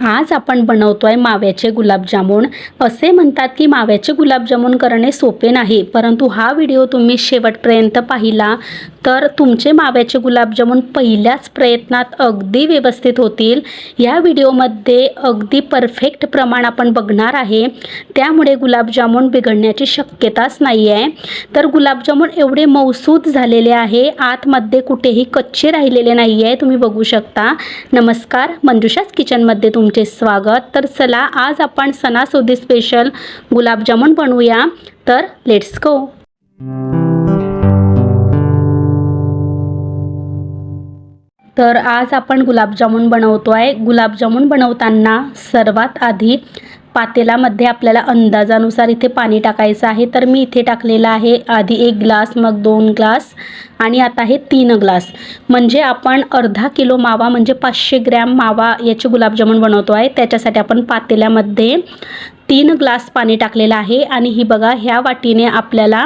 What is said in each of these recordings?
आज आपण बनवतो आहे माव्याचे गुलाबजामुन. असे म्हणतात की माव्याचे गुलाबजामुन करणे सोपे नाही परंतु हा व्हिडिओ तुम्ही शेवटपर्यंत पाहिला तर तुमचे माव्याचे गुलाबजामुन पहिल्याच प्रयत्नात अगदी व्यवस्थित होतील. या व्हिडिओमध्ये अगदी परफेक्ट प्रमाण आपण बघणार आहे. त्यामुळे गुलाबजामुन बिघडण्याची शक्यताच नाही आहे तर गुलाबजामुन एवढे मौसूद झालेले आहे आतमध्ये कुठेही कच्चे राहिलेले नाही आहे तुम्ही बघू शकता. नमस्कार मंजुषाच किचनमध्ये तुमचे स्वागत. तर चला आज आपण सणासुदी स्पेशल गुलाबजामुन बनवूया. तर लेट्स गो तर आज आपण गुलाबजामुन बनवतो आहे गुलाबजामुन बनवताना सर्वात आधी पातेलामध्ये आपल्याला अंदाजानुसार इथे पाणी टाकायचं आहे. तर मी इथे टाकलेलं आहे आधी एक ग्लास मग दोन ग्लास आणि आता हे तीन ग्लास. म्हणजे आपण अर्धा किलो मावा म्हणजे पाचशे ग्रॅम मावा याचे गुलाबजामुन बनवतो आहे. त्याच्यासाठी आपण पातेल्यामध्ये तीन ग्लास पाणी टाकलेलं आहे. आणि ही बघा ह्या वाटीने आपल्याला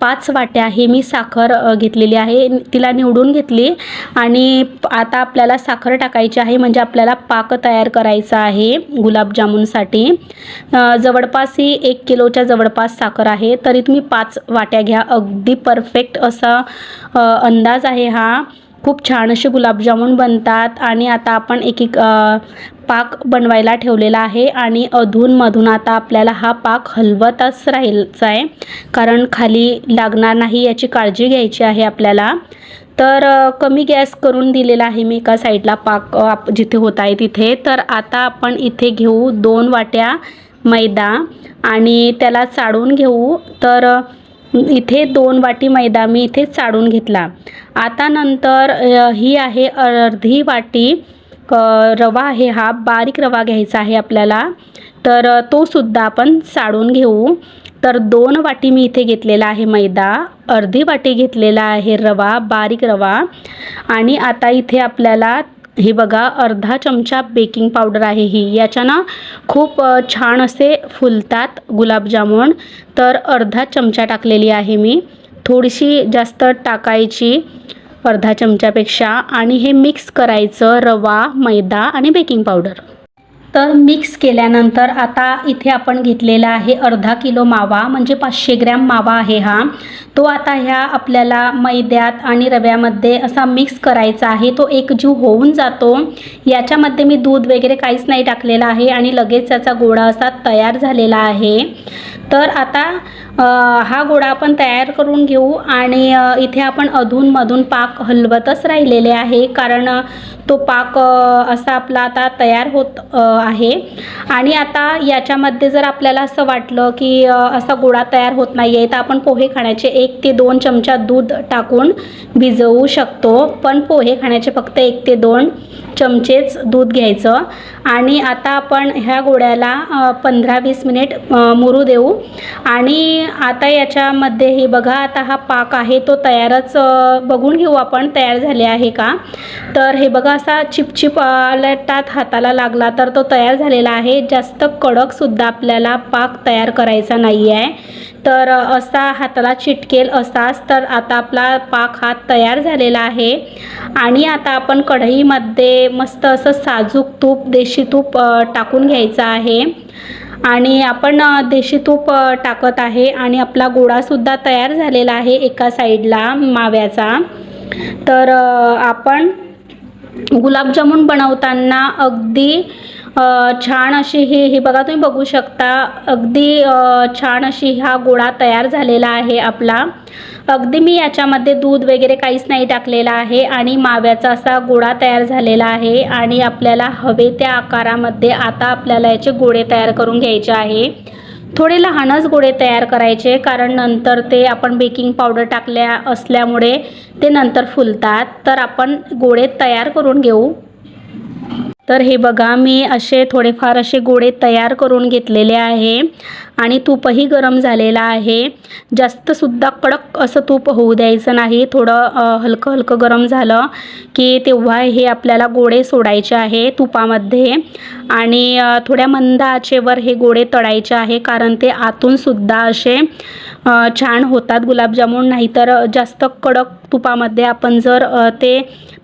पाच वाट्या हे मी साखर घेतलेली आहे. तिला निवडून घेतली. आणि आता आपल्याला साखर टाकायची आहे. म्हणजे आपल्याला पाक तयार करायचा आहे गुलाबजामुनसाठी. जवळपास ही एक किलोच्या जवळपास साखर आहे. तरी तुम्ही पाच वाट्या घ्या. अगदी परफेक्ट असा अंदाज आहे हा. खूप छान असे गुलाबजामुन बनतात आणि आता आपण एक एक पाक बनवायला ठेवलेला आहे आणि अधूनमधून आता आपल्याला हा पाक हलवतच राहायचा आहे. कारण खाली लागणार नाही याची काळजी घ्यायची आहे आपल्याला. तर कमी गॅस करून दिलेला आहे मी एका साईडला पाक आप- जिथे होत आहे तिथे. तर आता आपण इथे घेऊ दोन वाट्या मैदा आणि त्याला चाळून घेऊ. तर इथे दोन वाटी मैदा मी इथे चाळून घेतला. आता नंतर ही आहे अर्धी वाटी रवा आहे हा बारीक रवा घ्यायचा आहे आपल्याला. तर तो सुद्धा आपण चाळून घेऊ. तर दोन वाटी मी इथे घेतलेला आहे मैदा अर्धी वाटी घेतलेला आहे रवा बारीक रवा. आणि आता इथे आपल्याला हे बघा अर्धा चमचा बेकिंग पावडर आहे ही. याच्यानं खूप छान असे फुलतात गुलाबजामुन तर अर्धा चमचा टाकलेली आहे मी. थोडीशी जास्त टाकायची अर्धा चमच्यापेक्षा. आणि हे मिक्स करायचं रवा मैदा आणि बेकिंग पावडर. तर मिक्स केल्यानंतर आता इथे आपण घेतलेला आहे अर्धा किलो मावा म्हणजे पाचशे ग्रॅम मावा आहे हा. तो आता ह्या आपल्याला मैद्यात आणि रव्यामध्ये असा मिक्स करायचा आहे. तो एकजीव होऊन जातो. याच्यामध्ये मी दूध वगैरे काहीच नाही टाकलेलं आहे आणि लगेच त्याचा गोळा असा तयार झालेला आहे. तर आता हा गोळा आपण तयार करून घेऊ आणि इथे आपण अधूनमधून पाक हलवतच राहिलेले आहे कारण तो पाक असा आपला आता तयार होत आहे. आणि आता याच्यामध्ये जर आपल्याला असं वाटलं की असा गोळा तयार होत नाही आहे तर आपण पोहे खाण्याचे एक ते दोन चमचा दूध टाकून भिजवू शकतो. पण पोहे खाण्याचे फक्त एक ते दोन चमचेच दूध घ्यायचं. आणि आता आपण ह्या गोळ्याला पंधरा वीस मिनिट मुरू देऊ. आणि आता याच्यामध्ये हे बघा आता हा पाक आहे तो तयारच बघून घेऊ आपण तयार झाले आहे का? तर हे बघा असा चिपचिप आलटात हाताला लागला तर तो तयार झालेला आहे. जास्त कडकसुद्धा आपल्याला पाक तयार करायचा नाही आहे तर असा हाताला चिटकेल असाच तर आता आपला पाक हा तयार झालेला आहे. आणि आता आपण कढईमध्ये मस्त असं साजूक तूप देशी तूप टाकून घ्यायचं आहे. आणि आपण देशी तूप टाकत आहे आणि आपला गोळासुद्धा तयार झालेला आहे एका साईडला माव्याचा. तर आपण गुलाबजामुन बनवताना अगदी छान अशी ही हे बघा तुम्ही बघू शकता. अगदी छान अशी हा गोळा तयार झालेला आहे आपला. अगदी मी याच्यामध्ये दूध वगैरे काहीच नाही टाकलेला आहे आणि माव्याचा असा गोळा तयार झालेला आहे आणि आपल्याला हवे त्या आकारामध्ये आता आपल्याला याचे गोळे तयार करून घ्यायचे आहे. थोडे लहानच गोळे तयार करायचे कारण नंतर ते आपण बेकिंग पावडर टाकल्या असल्यामुळे ते नंतर फुलतात. तर आपण गोळे तयार करून घेऊ. तर हे बघा मी असे थोडेफार असे गोळे तयार करून घेतलेले आहे. आणि तूपही गरम झालेला आहे. जास्तसुद्धा कडक असं तूप होऊ द्यायचं नाही. थोडं हलकं हलकं गरम झालं की तेव्हा हे आपल्याला गोळे सोडायचे आहे तुपामध्ये. आणि थोड्या मंद आचेवर हे गोळे तळायचे आहे कारण ते आतूनसुद्धा असे छान होतात गुलाबजामून. नाहीतर जास्त कडक तुपामध्ये आपण जर ते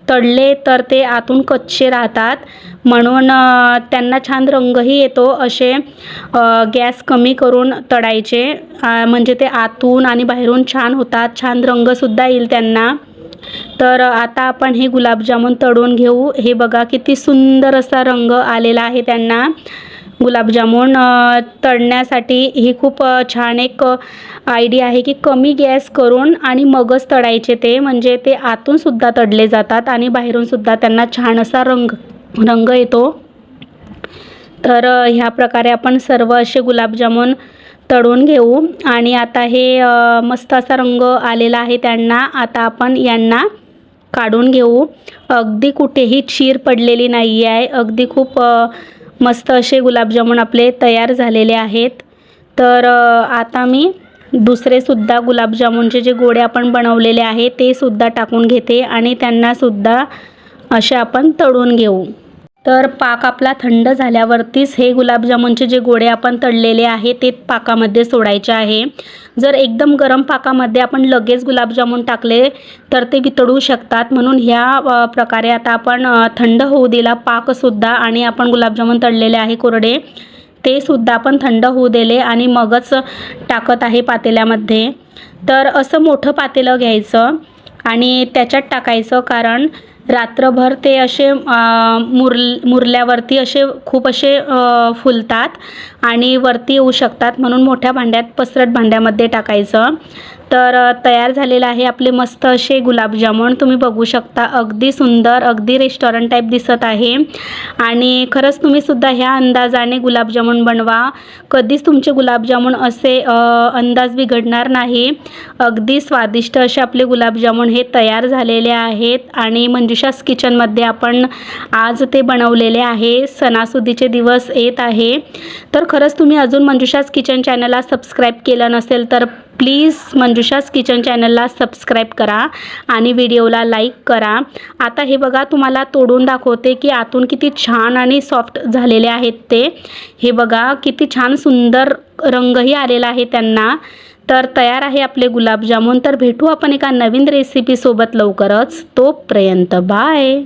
तळले तर ते आतून कच्चे राहतात. म्हणून त्यांना छान रंगही येतो असे गॅस कमी करून तळायचे. म्हणजे ते आतून आणि बाहेरून छान होतात. छान रंगसुद्धा येईल त्यांना. तर आता आपण हे गुलाबजामुन तळून घेऊ. हे बघा किती सुंदर असा रंग आलेला आहे त्यांना. गुलाबजामुन तळण्यासाठी ही खूप छान एक आयडिया आहे की कमी गॅस करून आणि मगच तळायचे ते. म्हणजे ते आतूनसुद्धा तडले जातात आणि बाहेरून सुद्धा त्यांना छान असा रंग रंग येतो. तर ह्या प्रकारे आपण सर्व असे गुलाबजामुन तळून घेऊ. आणि आता हे मस्त असा रंग आलेला आहे त्यांना. आता आपण यांना काढून घेऊ. अगदी कुठेही चीर पडलेली नाही आहे. अगदी खूप मस्त असे गुलाबजामुन आपले तयार झालेले आहेत. तर आता मी दुसरेसुद्धा गुलाबजामुनचे जे गोळे आपण बनवलेले आहे ते सुद्धा टाकून घेते आणि त्यांनासुद्धा असे आपण तळून घेऊ. तर पाक आपला थंड झाल्यावरतीच हे गुलाबजामुनचे जे गोळे आपण तळलेले आहे ते पाकामध्ये सोडायचे आहे. जर एकदम गरम पाकामध्ये आपण लगेच गुलाबजामुन टाकले तर ते वितळू शकतात. म्हणून ह्या प्रकारे आता आपण थंड होऊ दिला पाकसुद्धा आणि आपण गुलाबजामुन तळलेले आहे कोरडे ते सुद्धा आपण थंड होऊ दिले आणि मगच टाकत आहे पातेल्यामध्ये. तर असं मोठं पातेलं घ्यायचं आणि त्याच्यात टाकायचं कारण रात्रभर ते असे मुर मुरल्यावरती असे खूप असे फुलतात आणि वरती येऊ शकतात म्हणून मोठ्या भांड्यात पसरट भांड्यामध्ये टाकायचं. तर तयार झालेलं आहे आपले मस्त असे गुलाबजामुन. तुम्ही बघू शकता अगदी सुंदर अगदी रेस्टॉरंट टाईप दिसत आहे. आणि खरंच तुम्ही सुद्धा ह्या अंदाजाने गुलाबजामुन बनवा. कधीच तुमचे गुलाबजामुन असे अंदाज बिघडणार नाही. अगदी स्वादिष्ट असे आपले गुलाबजामुन हे तयार झालेले आहेत आणि म्हणजे मंजुषास किचनमध्ये आपण आज ते बनवलेले आहे. सणासुदीचे दिवस येत आहे. तर खरंच तुम्ही अजून मंजुषास किचन चॅनलला सबस्क्राईब केलं नसेल तर प्लीज मंजुषास किचन चॅनलला सबस्क्राईब करा आणि व्हिडिओला लाईक करा. आता हे बघा तुम्हाला तोडून दाखवते की आतून किती छान आणि सॉफ्ट झालेले आहेत ते. हे बघा किती छान सुंदर रंगही आलेला आहे त्यांना. तर तयार आहे आपले गुलाबजामुन. तर भेटू आपण एका नवीन रेसिपीसोबत लवकरच. तोपर्यंत बाय